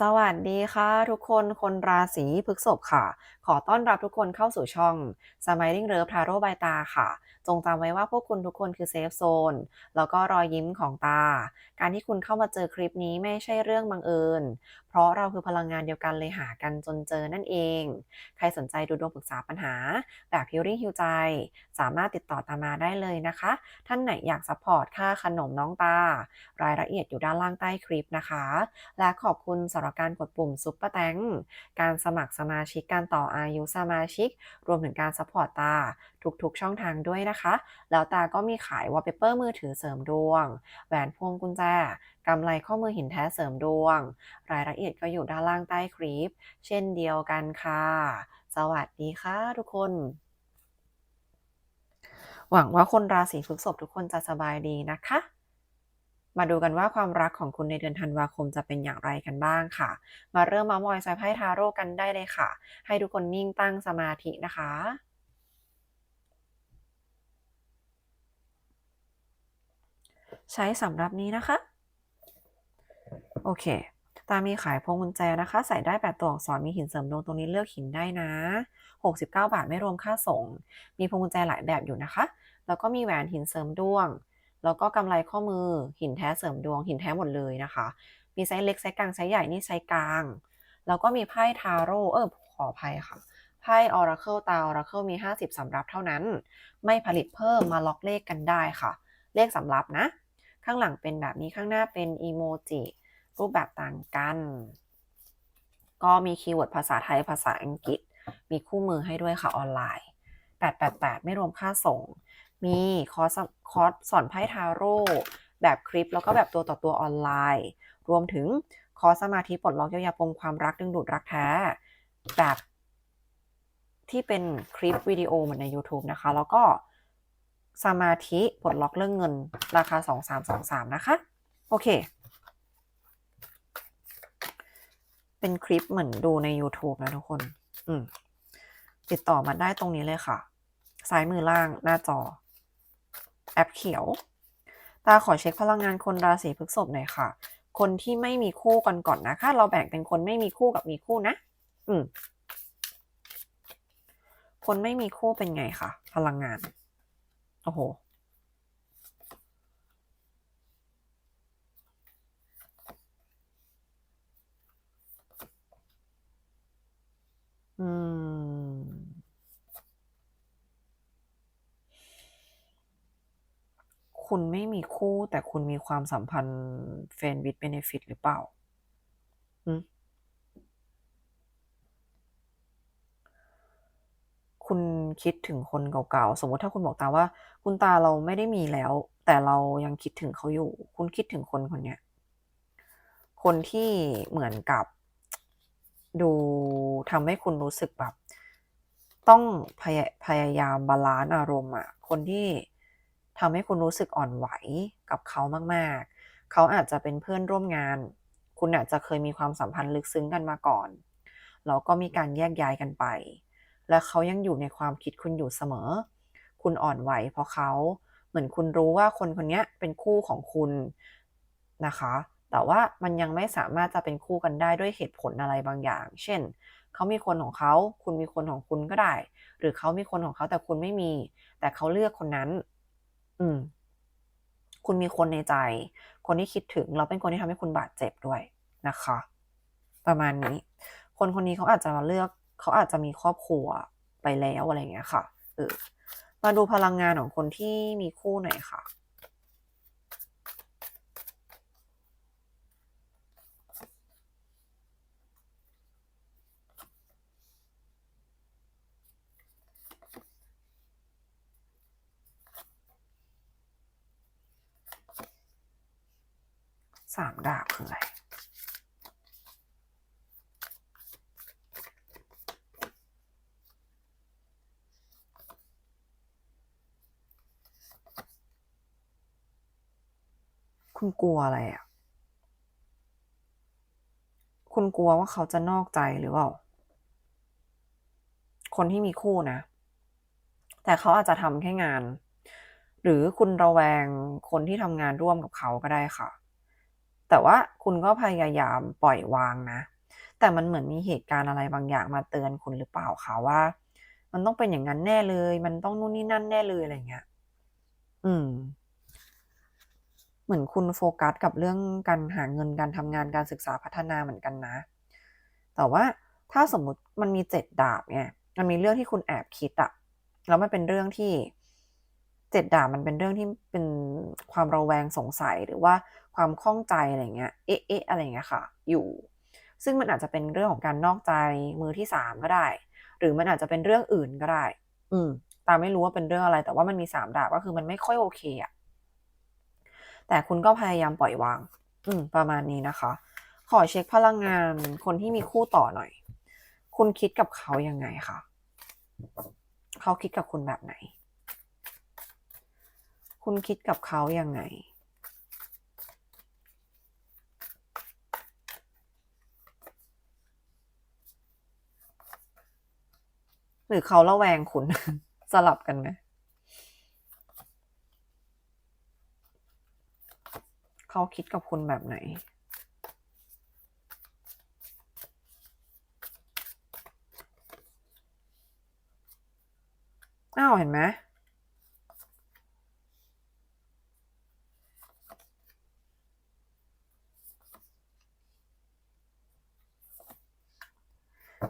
สวัสดีค่ะ ทุกคนคนราศีพฤษภค่ะ ขอต้อนรับทุกคนเข้าสู่ช่อง Smiling Love Tarot by ตาค่ะ จงจำไว้ว่าพวกคุณทุกคนคือเซฟโซนแล้วก็รอยยิ้มของตา การที่คุณเข้ามาเจอคลิปนี้ไม่ใช่เรื่องบังเอิญ เพราะเราคือพลังงานเดียวกันเลยหากันจนเจอนั่นเอง ใครสนใจดูดวงปรึกษาปัญหา แบบฮิ l ริ่งฮิวใจ สามารถติดต่อตามมาได้เลยนะคะ ท่านไหนอยากซัพพอร์ตค่าขนมน้องตา รายละเอียดอยู่ด้านล่างใต้คลิปนะคะ และขอบคุณสำหรับการกดปุ่มซุปเปอร์แตงการสมัครสมาชิกการต่ออายุสมาชิก รวมถึงการซัพพอร์ตตา ทุกๆช่องทางด้วยนะคะ แล้วตาก็มีขายวอลเปเปอร์มือถือเสริมดวง แหวนพวงกุญแจกำไรข้อมือหินแท้เสริมดวง รายละเอียดก็อยู่ด้านล่างใต้คลิป เช่นเดียวกันค่ะ สวัสดีค่ะทุกคน หวังว่าคนราศีพฤษภทุกคนจะสบายดีนะคะมาดูกันว่าความรักของคุณในเดือนธันวาคมจะเป็นอย่างไรกันบ้างค่ะ มาเริ่มมามอยไซไพ่ทาโร่กันได้เลยค่ะ ให้ทุกคนนิ่งตั้งสมาธินะคะ ใช้สำหรับนี้นะคะ โอเค ตามีขายพวงกุญแจนะคะ ใส่ได้แปดตัวอักษรมีหินเสริมดวงตรงนี้เลือกหินได้นะ 69 บาทไม่รวมค่าส่ง มีพวงกุญแจหลายแบบอยู่นะคะ แล้วก็มีแหวนหินเสริมดวง แล้วก็กำไรข้อมือ หินแท้เสริมดวง หินแท้หมดเลยนะคะ มีไซส์เล็กไซส์กลางไซส์ใหญ่นี่ไซส์กลาง แล้วก็มีไพ่ทาโร่เออขออภัยค่ะไพ่ออราเคิลตาออราเคิลมี 50สำรับเท่านั้น ไม่ผลิตเพิ่มมาล็อกเลขกันได้ค่ะ เลขสำรับนะ ข้างหลังเป็นแบบนี้ข้างหน้าเป็นอีโมจิ รูปแบบต่างกัน ก็มีคีย์เวิร์ดภาษาไทยภาษาอังกฤษ มีคู่มือให้ด้วยค่ะออนไลน์888 ไม่รวมค่าส่ง มีคอร์สคอร์สสอนไพ่ทาโร่แบบคลิป แล้วก็แบบตัวต่อตัวออนไลน์ รวมถึงคอร์สสมาธิปลดล็อกเยียวยาปมความรักดึงดูดรักแท้ แบบที่เป็นคลิปวิดีโอเหมือนใน YouTube นะคะ แล้วก็สมาธิปลดล็อกเรื่องเงินราคา 2323 นะคะ โอเค เป็นคลิปเหมือนดูใน YouTube นะทุกคน อืม ติดต่อมาได้ตรงนี้เลยค่ะ ซ้ายมือล่างหน้าจอ แอปเขียว ตาขอเช็คพลังงานคนราศีพฤษภหน่อยค่ะ คนที่ไม่มีคู่กันก่อนนะคะ เราแบ่งเป็นคนไม่มีคู่กับมีคู่นะ อืม คนไม่มีคู่เป็นไงคะพลังงาน โอ้โห อืม คุณไม่มีคู่แต่คุณมีความสัมพันธ์เฟนวิดเบเนฟิตหรือเปล่าคุณคิดถึงคนเก่าๆ สมมติถ้าคุณบอกตาว่า คุณตาเราไม่ได้มีแล้ว แต่เรายังคิดถึงเขาอยู่ คุณคิดถึงคนคนเนี้ย คนที่เหมือนกับ ดูทำให้คุณรู้สึกแบบ ต้องพยาพยายามบาลานซ์อารมณ์อะคนที่ทำให้คุณรู้สึกอ่อนไหวกับเขามากๆ เขาอาจจะเป็นเพื่อนร่วมงาน คุณอาจจะเคยมีความสัมพันธ์ลึกซึ้งกันมาก่อนแล้วก็มีการแยกย้ายกันไป และเขายังอยู่ในความคิดคุณอยู่เสมอ คุณอ่อนไหวเพราะเขาเหมือนคุณรู้ว่าคนคนนี้เป็นคู่ของคุณนะคะ แต่ว่ามันยังไม่สามารถจะเป็นคู่กันได้ด้วยเหตุผลอะไรบางอย่าง เช่น เขามีคนของเขา คุณมีคนของคุณก็ได้ หรือเขามีคนของเขาแต่คุณไม่มี แต่เขาเลือกคนนั้น อืม คุณมีคนในใจ คนที่คิดถึง เราเป็นคนที่ทำให้คุณบาดเจ็บด้วยนะคะ ประมาณนี้ คนคนนี้เขาอาจจะเลือก เขาอาจจะมีครอบครัวไปแล้วอะไรเงี้ยค่ะ เออ มาดูพลังงานของคนที่มีคู่หน่อยค่ะ สามดาบคืออะไรคุณกลัวอะไรอะ คุณกลัวว่าเขาจะนอกใจหรือเปล่า คนที่มีคู่นะ แต่เขาอาจจะทำแค่งาน หรือคุณระแวงคนที่ทำงานร่วมกับเขาก็ได้ค่ะ แต่ว่าคุณก็พยายามปล่อยวางนะ แต่มันเหมือนมีเหตุการณ์อะไรบางอย่างมาเตือนคุณหรือเปล่าคะว่า มันต้องเป็นอย่างนั้นแน่เลย มันต้องนู่นนี่นั่นแน่เลยอะไรเงี้ย อืม เหมือนคุณโฟกัสกับเรื่องการหาเงินการทำงานการศึกษาพัฒนาเหมือนกันนะ แต่ว่าถ้าสมมุติมันมีเจ็ดดาบเนี่ย มันมีเรื่องที่คุณแอบคิดอะแล้วมันเป็นเรื่องที่เจ็ดดาบมันเป็นเรื่องที่เป็นความระแวงสงสัยหรือว่า ความข้องใจอะไรเงี้ย เอ๊ะเอ๊ะอะไรเงี้ยค่ะ อยู่ ซึ่งมันอาจจะเป็นเรื่องของการนอกใจมือที่สามก็ได้ หรือมันอาจจะเป็นเรื่องอื่นก็ได้ อืม ตาไม่รู้ว่าเป็นเรื่องอะไร แต่ว่ามันมีสามดาบก็คือมันไม่ค่อยโอเคอะแต่คุณก็พยายามปล่อยวาง อืม ประมาณนี้นะคะ ขอเช็คพลังงานคนที่มีคู่ต่อหน่อย คุณคิดกับเขายังไงคะเขาคิดกับคุณแบบไหน คุณคิดกับเขายังไง หรือเขาระแวงคุณ สลับกันไหมเขาคิดกับคุณแบบไหนอ้าวเห็นไหม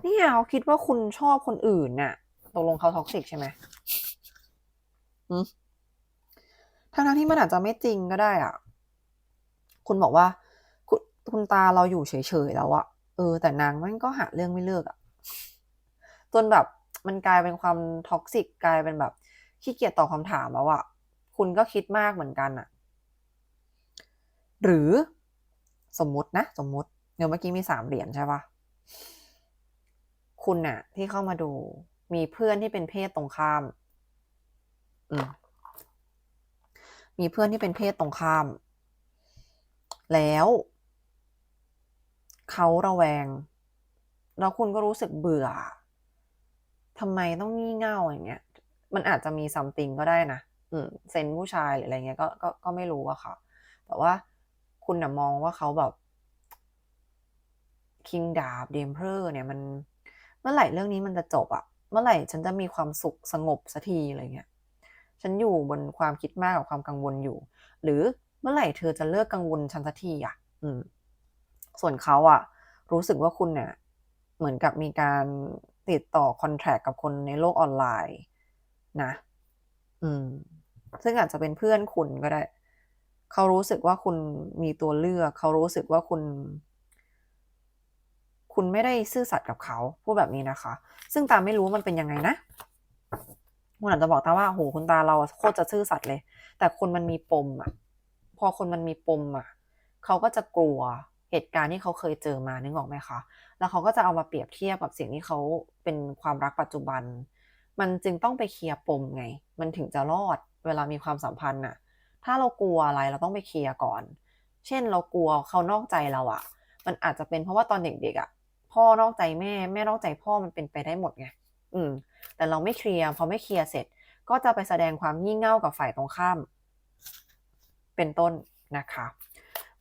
เนี่ยเขาคิดว่าคุณชอบคนอื่นน่ะตกลงเขาท็อกซิกใช่ไหมหืมทั้งที่มันอาจจะไม่จริงก็ได้อะ คุณบอกว่า คุณคุณตาเราอยู่เฉยๆแล้วอะเออ แต่นางมันก็หาเรื่องไม่เลิกอะจนแบบมันกลายเป็นความท็อกซิกกลายเป็นแบบขี้เกียจตอบคำถามแล้วอะคุณก็คิดมากเหมือนกันอะหรือสมมุตินะ สมมุติเดี๋ยวเมื่อกี้มีสามเหรียญใช่ปะ คุณน่ะที่เข้ามาดู มีเพื่อนที่เป็นเพศตรงข้าม อืมมีเพื่อนที่เป็นเพศตรงข้าม แล้วเขาระแวง แล้วคุณก็รู้สึกเบื่อทำไมต้องงี่เง่าอย่างเงี้ย มันอาจจะมีซัมติงก็ได้นะ อืม เซนผู้ชายหรืออะไรเงี้ยก็ก็ก็ไม่รู้อะค่ะ แต่ว่าคุณน่ะมองว่าเขาแบบคิงดาบเดมเพอร์เนี่ยมัน เมื่อไหร่เรื่องนี้มันจะจบอะเมื่อไหร่ฉันจะมีความสุขสงบสักทีอะไรเงี้ยฉันอยู่บนความคิดมากกับความกังวลอยู่ หรือเมื่อไหร่เธอจะเลิกกังวลฉันสักทีอะอืม ส่วนเขาอะรู้สึกว่าคุณเนี่ยเหมือนกับมีการติดต่อคอนแทคกับคนในโลกออนไลน์ นะ อืม ซึ่งอาจจะเป็นเพื่อนคุณก็ได้ เขารู้สึกว่าคุณมีตัวเลือก เขารู้สึกว่าคุณ คุณไม่ได้ซื่อสัตย์กับเขาพูดแบบนี้นะคะ ซึ่งตาไม่รู้มันเป็นยังไงนะคุณอาจจะบอกตาว่าโหคุณตาเราโคตรจะซื่อสัตย์เลย แต่คนมันมีปมอะ พอคนมันมีปมอะเขาก็จะกลัวเหตุการณ์ที่เขาเคยเจอมานึกออกไหมคะ แล้วเขาก็จะเอามาเปรียบเทียบกับสิ่งที่เขาเป็นความรักปัจจุบัน มันจึงต้องไปเคลียร์ปมไง มันถึงจะรอดเวลามีความสัมพันธ์น่ะ ถ้าเรากลัวอะไรเราต้องไปเคลียร์ก่อน เช่นเรากลัวเขานอกใจเราอะมันอาจจะเป็นเพราะว่าตอนเด็กๆอะ พ่อนอกใจแม่แม่นอกใจพ่อมันเป็นไปได้หมดไงอืม แต่เราไม่เคลียร์พอไม่เคลียร์เสร็จ ก็จะไปแสดงความงี่เง่ากับฝ่ายตรงข้าม เป็นต้นนะคะ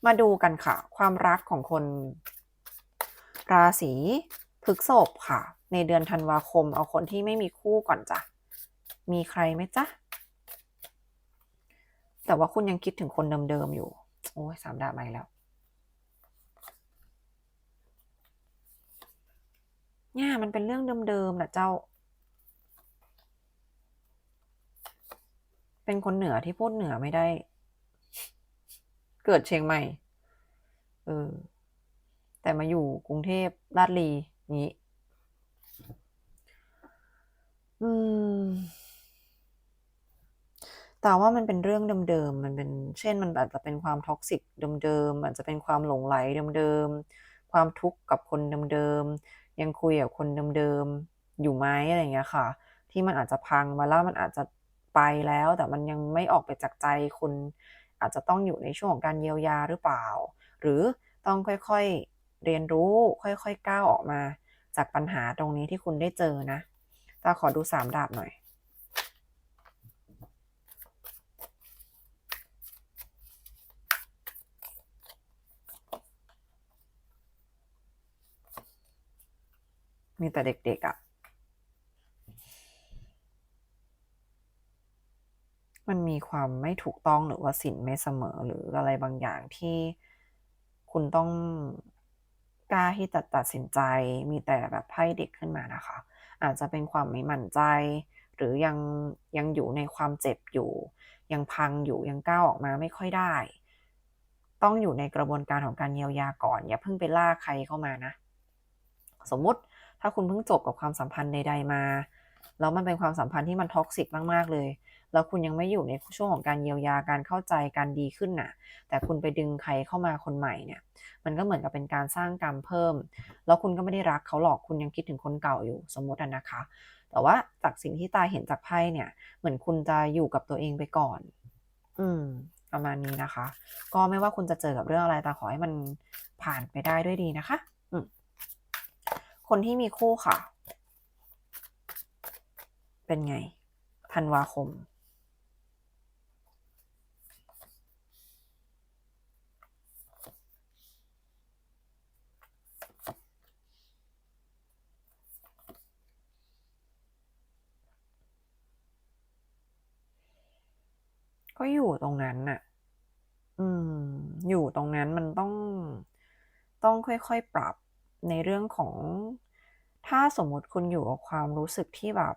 มาดูกันค่ะ ความรักของคน ราศีพฤกษภค่ะ ในเดือนธันวาคม เอาคนที่ไม่มีคู่ก่อนจ้ะมีใครไหมจ๊ะแต่ว่าคุณยังคิดถึงคนเดิมๆอยู่ โอ้ยสามดาบมาอีกแล้ว เนี่ยมันเป็นเรื่องเดิมๆนะเจ้า เป็นคนเหนือที่พูดเหนือไม่ได้ เกิดเชียงใหม่ เออ แต่มาอยู่กรุงเทพลาดลีนี้ อืม แต่ว่ามันเป็นเรื่องเดิมๆ มันเป็น เช่น มันอาจจะเป็นความท็อกซิกเดิมๆ อาจจะเป็นความหลงไหลเดิมๆ ความทุกข์กับคนเดิมๆ ยังคุยกับคนเดิมๆอยู่ไหมอะไรเงี้ยค่ะ ที่มันอาจจะพังมาแล้วมันอาจจะไปแล้ว แต่มันยังไม่ออกไปจากใจคุณอาจจะต้องอยู่ในช่วงของการเยียวยาหรือเปล่า หรือต้องค่อยๆเรียนรู้ ค่อยๆก้าวออกมา จากปัญหาตรงนี้ที่คุณได้เจอนะตาขอดูสามดาบหน่อย อ มีแต่เด็กๆอะ่ะ มันมีความไม่ถูกต้องหรือว่าสินไม่เสมอหรืออะไรบางอย่างที่คุณต้องกล้าที่จะตัดสินใจ มีแต่แบบไพ่เด็กขึ้นมานะคะ อาจจะเป็นความไม่มั่นใจ หรือยังยังอยู่ในความเจ็บอยู่ ยังพังอยู่ยังก้าวออกมาไม่ค่อยได้ ต้องอยู่ในกระบวนการของการเยียวยาก่อน อย่าเพิ่งไปล่าใครเข้ามานะ สมมุติ ถ้าคุณเพิ่งจบกับความสัมพันธ์ใด ๆมา แล้วมันเป็นความสัมพันธ์ที่มันท็อกซิกมาก ๆ เลย แล้วคุณยังไม่อยู่ในช่วงของการเยียวยาการเข้าใจการดีขึ้นน่ะ แต่คุณไปดึงใครเข้ามาคนใหม่เนี่ย มันก็เหมือนกับเป็นการสร้างกรรมเพิ่ม แล้วคุณก็ไม่ได้รักเขาหรอกคุณยังคิดถึงคนเก่าอยู่สมมตินะคะ แต่ว่าจากสิ่งที่ตาเห็นจากไพ่เนี่ย เหมือนคุณจะอยู่กับตัวเองไปก่อน อืมประมาณนี้นะคะ ก็ไม่ว่าคุณจะเจอกับเรื่องอะไรตาขอให้มันผ่านไปได้ด้วยดีนะคะ อืม คนที่มีคู่ค่ะ เป็นไงธันวาคม ก็อยู่ตรงนั้นน่ะ อืม อยู่ตรงนั้นมันต้องต้องค่อยๆ ปรับ ในเรื่องของ ถ้าสมมุติคุณอยู่กับความรู้สึกที่แบบ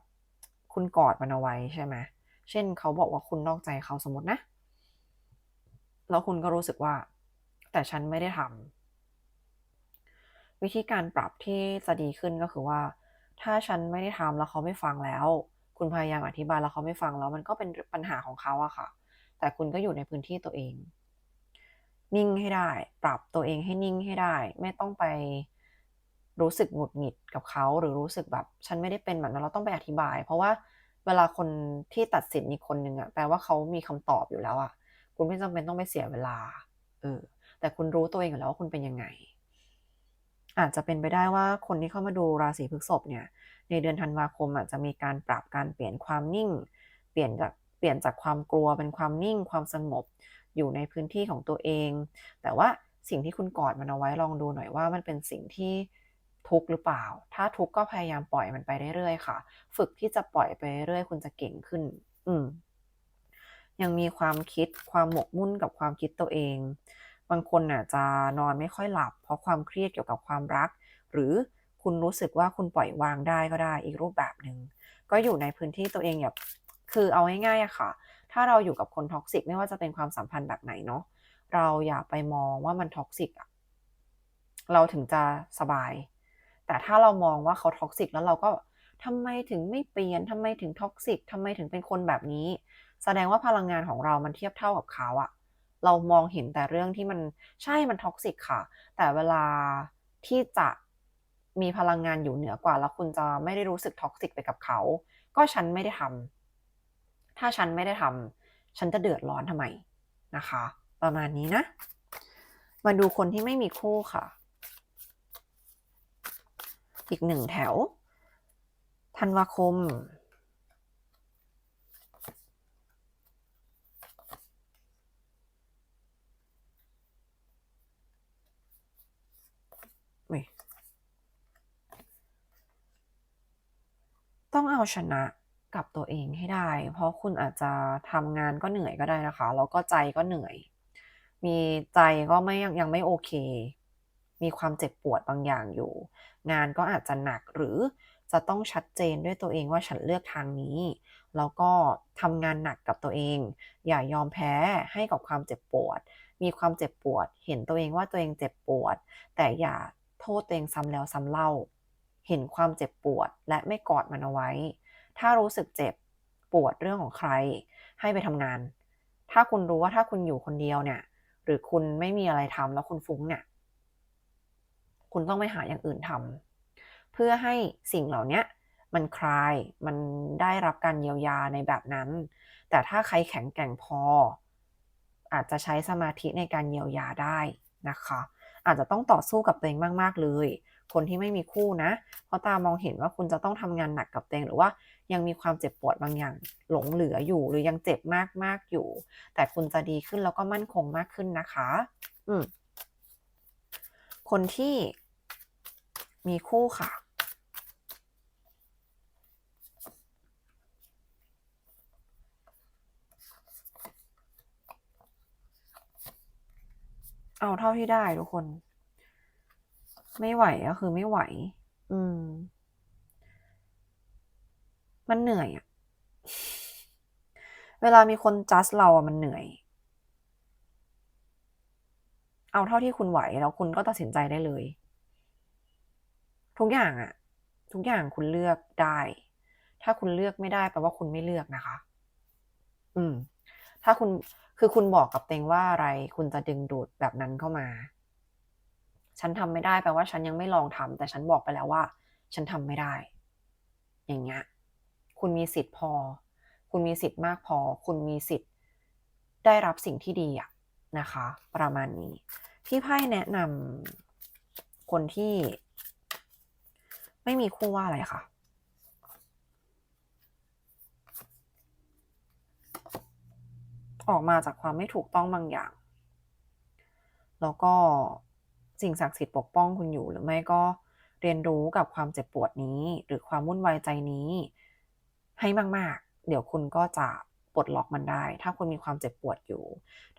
คุณกอดมันเอาไว้ใช่ไหมเช่นเขาบอกว่าคุณนอกใจเขาสมมตินะ แล้วคุณก็รู้สึกว่า แต่ฉันไม่ได้ทำวิธีการปรับที่จะดีขึ้นก็คือว่า ถ้าฉันไม่ได้ทำแล้วเขาไม่ฟังแล้ว คุณพยายามอธิบายแล้วเขาไม่ฟังแล้ว มันก็เป็นปัญหาของเขาอะค่ะ แต่คุณก็อยู่ในพื้นที่ตัวเอง นิ่งให้ได้ ปรับตัวเองให้นิ่งให้ได้ ไม่ต้องไป รู้สึกหงุดหงิดกับเขา หรือรู้สึกแบบ ฉันไม่ได้เป็นแบบนั้นเราต้องไปอธิบาย เพราะว่าเวลาคนที่ตัดสินอีกคนหนึ่งอะแปลว่าเขามีคำตอบอยู่แล้วอะคุณไม่จำเป็นต้องไปเสียเวลาเออแต่คุณรู้ตัวเองอยู่แล้วว่าคุณเป็นยังไง อาจจะเป็นไปได้ว่าคนที่เข้ามาดูราศีพฤษภเนี่ย ในเดือนธันวาคมอาจจะมีการปรับการเปลี่ยนความนิ่ง เปลี่ยนจากเปลี่ยนจากความกลัวเป็นความนิ่ง ความสงบอยู่ในพื้นที่ของตัวเอง แต่ว่าสิ่งที่คุณกอดมันเอาไว้ลองดูหน่อยว่ามันเป็นสิ่งที่ ทุกข์หรือเปล่า ถ้าทุกข์ก็พยายามปล่อยมันไปเรื่อยๆค่ะ ฝึกที่จะปล่อยไปเรื่อยๆคุณจะเก่งขึ้น อืม ยังมีความคิดความหมกมุ่นกับความคิดตัวเอง บางคนน่ะจะนอนไม่ค่อยหลับ เพราะความเครียดเกี่ยวกับความรัก หรือคุณรู้สึกว่าคุณปล่อยวางได้ก็ได้อีกรูปแบบหนึ่งก็อยู่ในพื้นที่ตัวเองแบบคือเอาง่ายๆอะค่ะ ถ้าเราอยู่กับคนท็อกซิกไม่ว่าจะเป็นความสัมพันธ์แบบไหนเนาะเราอย่าไปมองว่ามันท็อกซิกอะเราถึงจะสบาย แต่ถ้าเรามองว่าเขาท็อกซิกแล้วเราก็ทำไมถึงไม่เปลี่ยนทำไมถึงท็อกซิกทำไมถึงเป็นคนแบบนี้ แสดงว่าพลังงานของเรามันเทียบเท่ากับเขาอะเรามองเห็นแต่เรื่องที่มันใช่มันท็อกซิกค่ะ แต่เวลาที่จะมีพลังงานอยู่เหนือกว่า แล้วคุณจะไม่ได้รู้สึกท็อกซิกไปกับเขา ก็ฉันไม่ได้ทำถ้าฉันไม่ได้ทำฉันจะเดือดร้อนทำไมนะคะ ประมาณนี้นะ มาดูคนที่ไม่มีคู่ค่ะ อีกหนึ่งแถว ธันวาคม ต้องเอาชนะกับตัวเองให้ได้ เพราะคุณอาจจะทำงานก็เหนื่อยก็ได้นะคะ แล้วก็ใจก็เหนื่อย มีใจก็ไม่ยังยังไม่โอเค มีความเจ็บปวดบางอย่างอยู่ งานก็อาจจะหนักหรือจะต้องชัดเจนด้วยตัวเองว่าฉันเลือกทางนี้ แล้วก็ทำงานหนักกับตัวเอง อย่ายอมแพ้ให้กับความเจ็บปวด มีความเจ็บปวด เห็นตัวเองว่าตัวเองเจ็บปวด แต่อย่าโทษตัวเองซ้ำแล้วซ้ำเล่า เห็นความเจ็บปวดและไม่กอดมันเอาไว้ ถ้ารู้สึกเจ็บปวดเรื่องของใคร ให้ไปทำงาน ถ้าคุณรู้ว่าถ้าคุณอยู่คนเดียวเนี่ย หรือคุณไม่มีอะไรทำแล้วคุณฟุ้งเนี่ย คุณต้องไปหาอย่างอื่นทำเพื่อให้สิ่งเหล่านี้มันคลาย มันได้รับการเยียวยาในแบบนั้น แต่ถ้าใครแข็งแกร่งพอ อาจจะใช้สมาธิในการเยียวยาได้นะคะ อาจจะต้องต่อสู้กับตัวเองมากๆเลย คนที่ไม่มีคู่นะ เพราะตามองเห็นว่าคุณจะต้องทำงานหนักกับตัวเองหรือว่ายังมีความเจ็บปวดบางอย่างหลงเหลืออยู่ หรือยังเจ็บมากๆอยู่ แต่คุณจะดีขึ้นแล้วก็มั่นคงมากขึ้นนะคะ อืมคนที่ มีคู่ค่ะ เอาเท่าที่ได้ทุกคน ไม่ไหวก็คือไม่ไหว อืม มันเหนื่อยอะเวลามีคนจัสเราอะมันเหนื่อย เอาเท่าที่คุณไหวแล้วคุณก็ตัดสินใจได้เลย ทุกอย่างอะทุกอย่างคุณเลือกได้ ถ้าคุณเลือกไม่ได้แปลว่าคุณไม่เลือกนะคะ อืม ถ้าคุณคือคุณบอกกับเต็งว่าอะไร คุณจะดึงดูดแบบนั้นเข้ามา ฉันทำไม่ได้แปลว่าฉันยังไม่ลองทำแต่ฉันบอกไปแล้วว่า ฉันทำไม่ได้ อย่างเงี้ย คุณมีสิทธิ์พอ คุณมีสิทธิ์มากพอ คุณมีสิทธิ์ได้รับสิ่งที่ดีอะนะคะ ประมาณนี้ที่ไพ่แนะนำคนที่ ไม่มีคู่ว่าอะไรคะออกมาจากความไม่ถูกต้องบางอย่าง แล้วก็สิ่งศักดิ์สิทธิ์ปกป้องคุณอยู่หรือไม่ก็เรียนรู้กับความเจ็บปวดนี้ หรือความวุ่นวายใจนี้ ให้มาก ๆ เดี๋ยวคุณก็จะปลดล็อกมันได้ ถ้าคุณมีความเจ็บปวดอยู่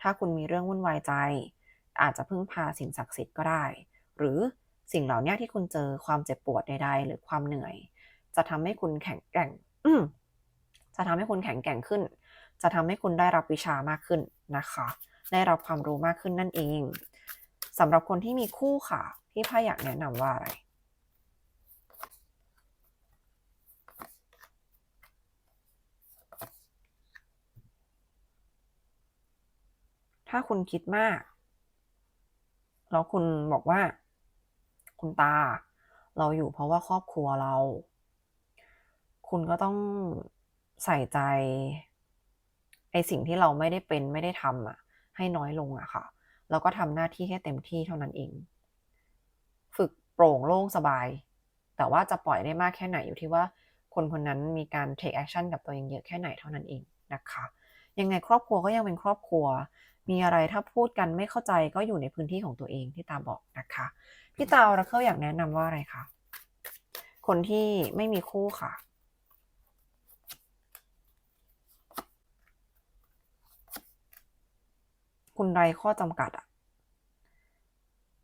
ถ้าคุณมีเรื่องวุ่นวายใจ อาจจะพึ่งพาสิ่งศักดิ์สิทธิ์ก็ได้ หรือ สิ่งเหล่านี้ที่คุณเจอความเจ็บปวดใดๆหรือความเหนื่อย จะทำให้คุณแข็งแกร่งจะทำให้คุณแข็งแกร่งขึ้น จะทำให้คุณได้รับวิชามากขึ้นนะคะ ได้รับความรู้มากขึ้นนั่นเองสำหรับคนที่มีคู่ค่ะ พี่พ่าอยากแนะนำว่าอะไรถ้าคุณคิดมาก แล้วคุณบอกว่า คุณตา เราอยู่เพราะว่าครอบครัวเรา คุณก็ต้องใส่ใจไอสิ่งที่เราไม่ได้เป็นไม่ได้ทำอะให้น้อยลงอะค่ะ แล้วก็ทำหน้าที่ให้เต็มที่เท่านั้นเอง ฝึกโปร่งโล่งสบาย แต่ว่าจะปล่อยได้มากแค่ไหนอยู่ที่ว่าคนคนนั้นมีการ take action กับตัวเองเยอะแค่ไหนเท่านั้นเองนะคะ ยังไงครอบครัวก็ยังเป็นครอบครัว มีอะไรถ้าพูดกันไม่เข้าใจก็อยู่ในพื้นที่ของตัวเองที่ตาบอกนะคะพี่ตาอราเคิลอยากแนะนำว่าอะไรคะคนที่ไม่มีคู่ค่ะ คุณไรข้อจำกัดอะ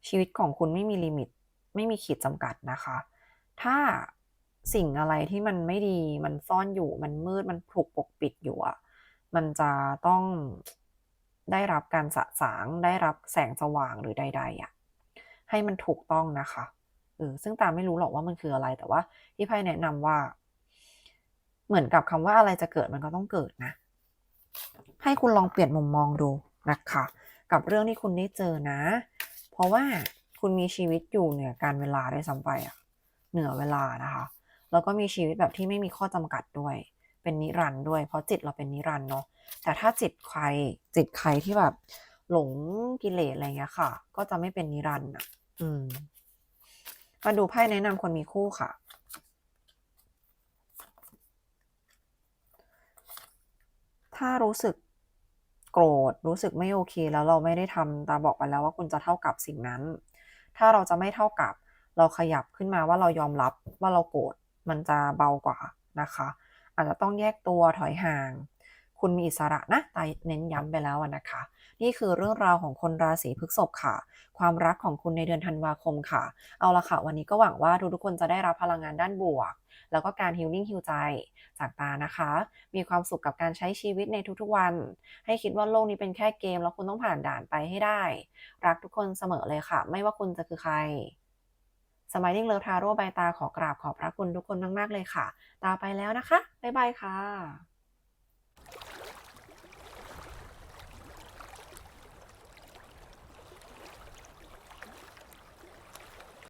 ชีวิตของคุณไม่มีลิมิต ไม่มีขีดจำกัดนะคะ ถ้าสิ่งอะไรที่มันไม่ดีมันซ่อนอยู่มันมืดมันถูกปกปิดอยู่อะมันจะต้อง ได้รับการสะสาง ได้รับแสงสว่างหรือใด ๆอะให้มันถูกต้องนะคะเออซึ่งตามไม่รู้หรอกว่ามันคืออะไรแต่ว่าพี่ไพ่แนะนำว่า เหมือนกับคำว่าอะไรจะเกิดมันก็ต้องเกิดนะ ให้คุณลองเปลี่ยนมุมมองดูนะคะ กับเรื่องที่คุณได้เจอนะ เพราะว่าคุณมีชีวิตอยู่เหนือการเวลาได้ซ้ำไปอะเหนือเวลานะคะ แล้วก็มีชีวิตแบบที่ไม่มีข้อจำกัดด้วย เป็นนิรันด์ด้วย เพราะจิตเราเป็นนิรันด์เนาะแต่ถ้าจิตใครจิตใครที่แบบ หลงกิเลสอะไรเงี้ยค่ะ ก็จะไม่เป็นนิรันด์อะ อืมมาดูไพ่แนะนำคนมีคู่ค่ะ ถ้ารู้สึกโกรธรู้สึกไม่โอเค แล้วเราไม่ได้ทำตาบอกไปแล้วว่าคุณจะเท่ากับสิ่งนั้น ถ้าเราจะไม่เท่ากับ เราขยับขึ้นมาว่าเรายอมรับว่าเราโกรธมันจะเบากว่านะคะ อาจจะต้องแยกตัวถอยห่าง คุณมีอิสระนะตาเน้นย้ำไปแล้วนะคะ นี่คือเรื่องราวของคนราศีพฤษภค่ะ ความรักของคุณในเดือนธันวาคมค่ะ เอาละค่ะ วันนี้ก็หวังว่าทุกๆคนจะได้รับพลังงานด้านบวก แล้วก็การฮิลลิ่งฮิลใจจากตานะคะ มีความสุขกับการใช้ชีวิตในทุกๆวัน ให้คิดว่าโลกนี้เป็นแค่เกม แล้วคุณต้องผ่านด่านไปให้ได้ รักทุกคนเสมอเลยค่ะ ไม่ว่าคุณจะคือใคร สมัยดิ้งเลิฟทาโร่ใบตาขอกราบขอบพระคุณทุกคนมาก ๆ เลยค่ะ ตาไปแล้วนะคะ บ๊ายบายค่ะ